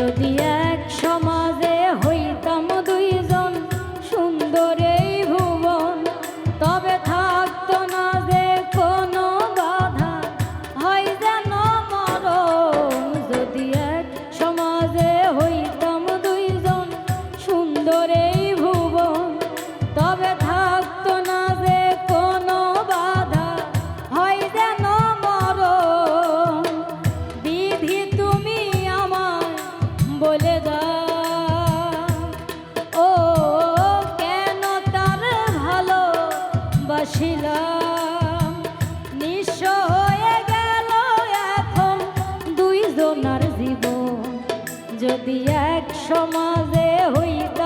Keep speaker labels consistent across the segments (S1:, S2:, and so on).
S1: যদি যদি এক সমাজে হইতাম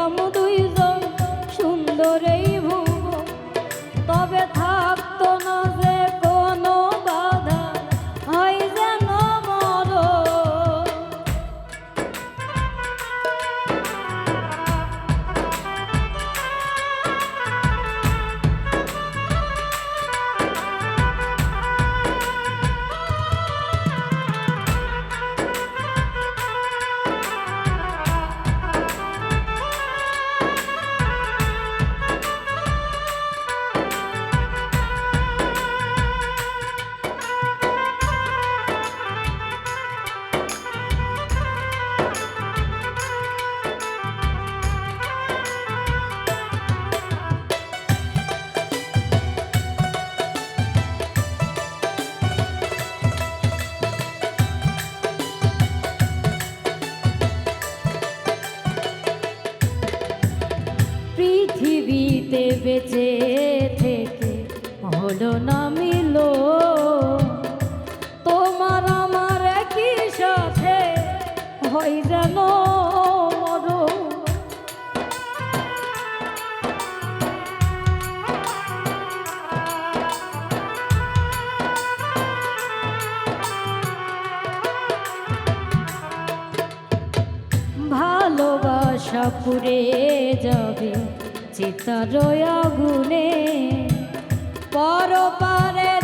S1: বেঁচে থেকে হলো না মিলো তোমার আমার একই সাথে হয় যেন ভালোবাসা পুড়ে যাবে চিতার আগুনে পরপারে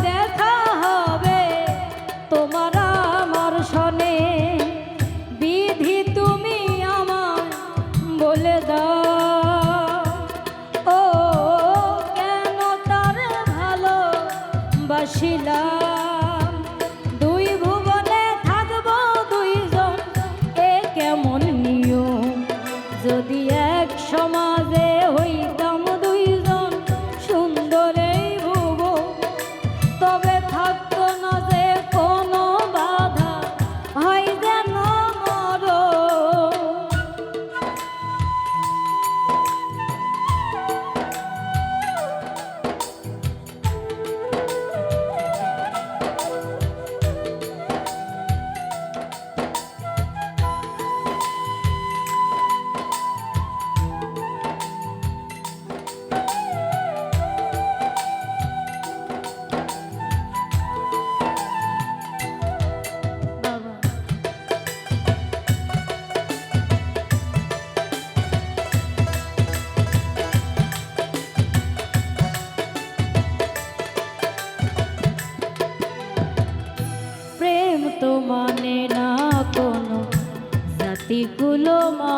S1: জাতিগুলো মা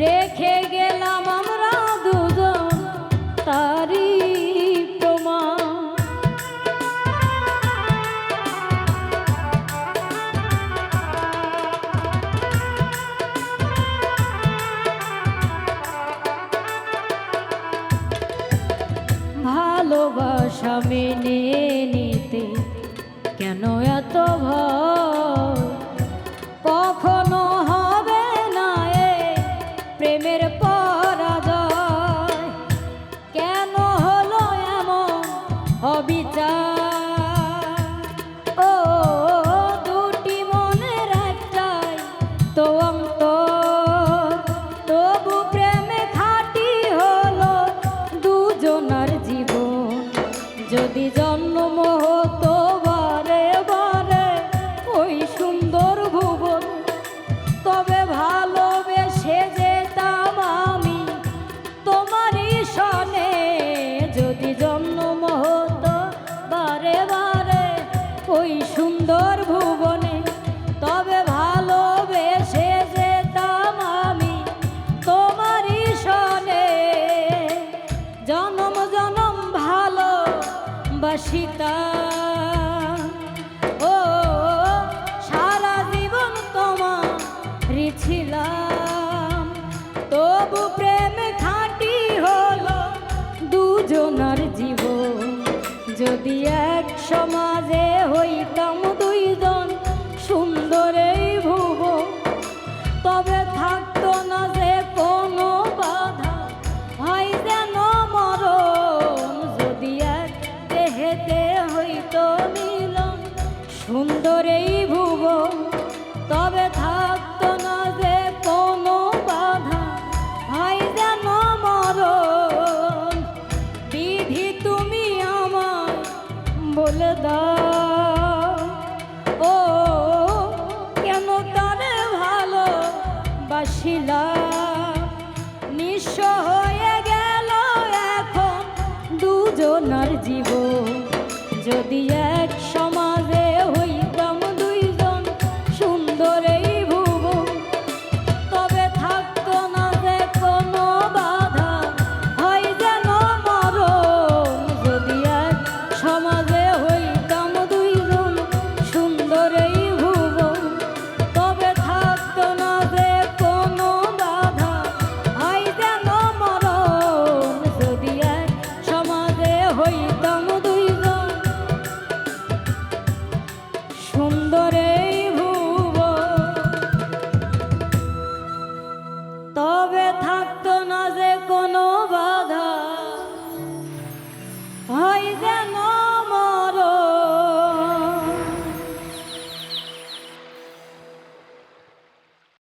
S1: রেখে গেলাম আমরা দুজন তারি ভালোবাসা মেনে নিতে কেন এত ভয়? কখনো হবে কেন হলো অবিচার? ও, দুটি মনের তো তবু প্রেমে হলো দুজনার জীবন। যদি ভালোবাসিতা। ও, সারা জীবন তোমার ছিলাম। তবু প্রেম খাঁটি হলো দুজনার জীবন। যদি এক সমাজে হইতাম যদি তবে থাকতো